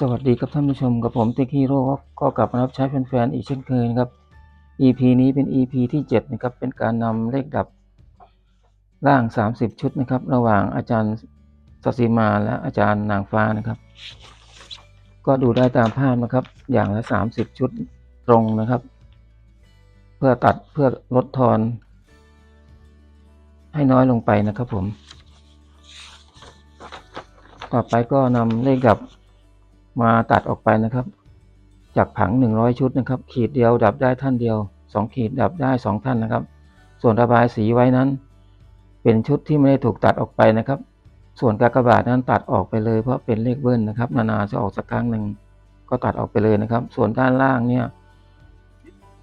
สวัสดีครับท่านผู้ชมกับผมติ๊กฮีโร่ก็กลับมารับใช้แฟนๆอีกเช่นเคยนะครับ EP นี้เป็น EP ที่ 7 นะครับ เป็นการนำเลขดับร่าง 30 ชุดนะครับ ระหว่างอาจารย์สศิมาและอาจารย์นางฟ้านะครับ ก็ดูได้ตามภาพนะครับ อย่างละ 30 ชุดตรงนะครับ เพื่อตัดเพื่อลดทอน ให้น้อยลงไปนะครับผม ต่อไปก็นำเลขดับ มาตัดออกไปนะครับ จากผัง 100 ชุดนะครับ ขีดเดียวดับได้ท่านเดียว 2 ขีดดับได้ 2 ท่านนะครับ ส่วนระบายสีไว้นั้น เป็นชุดที่ไม่ได้ถูกตัดออกไปนะครับ ส่วนกากบาทนั้นตัดออกไปเลยเพราะเป็นเลขเบิ้ลนะครับ นานๆจะออกสักครั้งหนึ่งก็ตัดออกไปเลยนะครับ ส่วนด้านล่างเนี่ย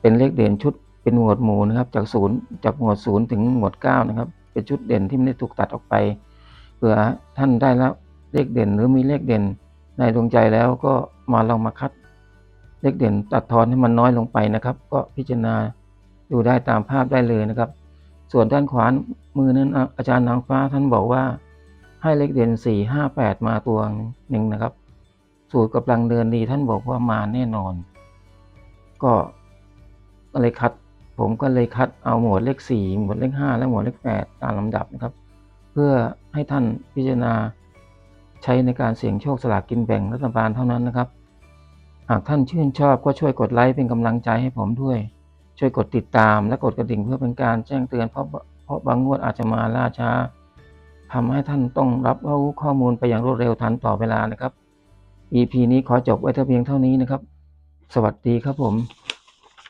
เป็นเลขเด่นชุดเป็นหมวดหมู่นะครับ จากศูนย์จากหมวดศูนย์ถึงหมวดเก้านะครับ เป็นชุดเด่นที่ไม่ได้ถูกตัดออกไปเผื่อท่านได้แล้วเลขเด่นหรือมีเลขเด่น ในดวงใจแล้วก็มาลองมาคัดเลขเด่นตัดทอนให้มันน้อยลงไปนะครับ ก็พิจารณาดูได้ตามภาพได้เลยนะครับ ส่วนด้านขวามือนั้นอาจารย์นางฟ้าท่านบอกว่า ให้เลขเด่นสี่ห้าแปดมาตัวหนึ่งนะครับ สูตรกำลังเดินดีท่านบอกว่ามาแน่นอน ก็เลยคัด ผมก็เลยคัดเอาหมวดเลขสี่หมวดเลขห้าและหมวดเลขแปดตามลำดับนะครับ เพื่อให้ท่านพิจารณา ใช้ในการเสี่ยงโชคสลากกินแบ่งรัฐบาลเท่านั้นนะครับ หากท่านชื่นชอบก็ช่วยกดไลค์เป็นกำลังใจให้ผมด้วย ช่วยกดติดตามและกดกระดิ่งเพื่อเป็นการแจ้งเตือนเพราะเพราะบางงวดอาจจะมาล่าช้าทำให้ท่านต้องรับรู้ข้อมูลไปอย่างรวดเร็วทันต่อเวลานะครับ EP นี้ขอจบไว้เพียงเท่านี้นะครับ สวัสดีครับผม